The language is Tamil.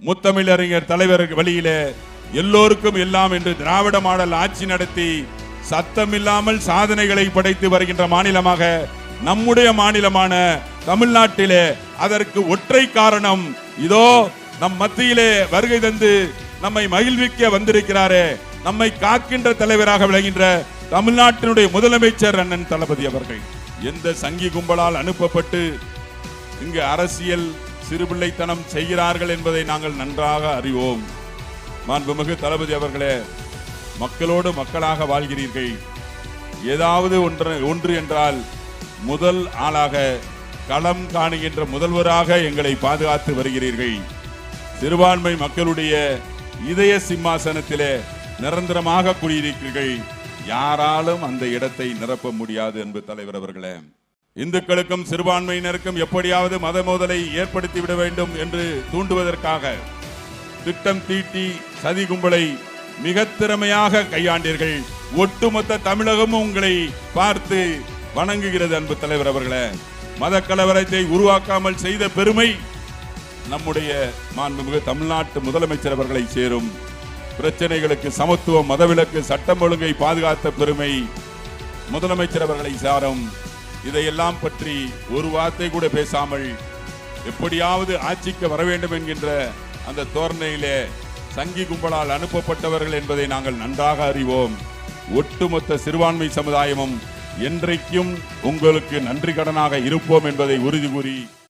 முத்தமிழறிஞர் தலைவர் வழியிலே எல்லோருக்கும் எல்லாம் என்று திராவிட மாடல் ஆட்சி நடத்தி சத்தமில்லாமல் சாதனைகளை படைத்து வருகின்ற மாநிலமாக நம்முடைய மாநிலமான தமிழ்நாட்டிலே அதற்கு ஒற்றை காரணம் இதோ நம் மத்தியிலே வருகை தந்து நம்மை மகிழ்விக்க வந்திருக்கிறாரே நம்மை காக்கின்ற தலைவராக விளங்கின்ற தமிழ்நாட்டினுடைய முதலமைச்சர் அண்ணன் தளபதி அவர்கள். எந்த சங்கி கும்பலால் அனுப்பப்பட்டு இங்கு அரசியல் சிறுபிள்ளைத்தனம் செய்கிறார்கள் என்பதை நாங்கள் நன்றாக அறிவோம். மாண்புமிகு தளபதி அவர்களே மக்களோடு மக்களாக வாழ்கிறீர்கள். ஏதாவது ஒன்று ஒன்று என்றால் முதல் ஆளாக களம் காணுகின்ற முதல்வராக எங்களை பாதுகாத்து வருகிறீர்கள். சிறுபான்மை மக்களுடைய இதய சிம்மாசனத்திலே நிரந்தரமாக குடியிருக்கிறீர்கள். யாராலும் அந்த இடத்தை நிரப்ப முடியாது என்பது தலைவர் அவர்களே. இந்துக்களுக்கும் சிறுபான்மையினருக்கும் எப்படியாவது மத மோதலை ஏற்படுத்திவிட வேண்டும் என்று தூண்டுவதற்காக திட்டம் தீட்டி சதி கும்பலை மிக திறமையாக கையாண்டீர்கள். ஒட்டுமொத்த தமிழகமும் உங்களை பார்த்து வணங்குகிறது அன்பு தலைவர் அவர்களே. மத கலவரத்தை உருவாக்காமல் செய்த பெருமை நம்முடைய மாண்புமிகு தமிழ்நாட்டு முதலமைச்சர் அவர்களை சேரும். பிரச்சனைகளுக்கு சமத்துவம் மதவிலக்கு சட்டம் ஒழுங்கை பாதுகாத்த பெருமை முதலமைச்சர் அவர்களை சாரும். இதையெல்லாம் பற்றி ஒரு வார்த்தை கூட பேசாமல் எப்படியாவது ஆட்சிக்கு வர வேண்டும் என்கின்ற அந்த தோரணையிலே சங்கி கும்பலால் அனுப்பப்பட்டவர்கள் என்பதை நாங்கள் நன்றாக அறிவோம். ஒட்டுமொத்த சிறுபான்மை சமுதாயமும் என்றைக்கும் உங்களுக்கு நன்றி கடனாக இருப்போம் என்பதை உறுதி கூறி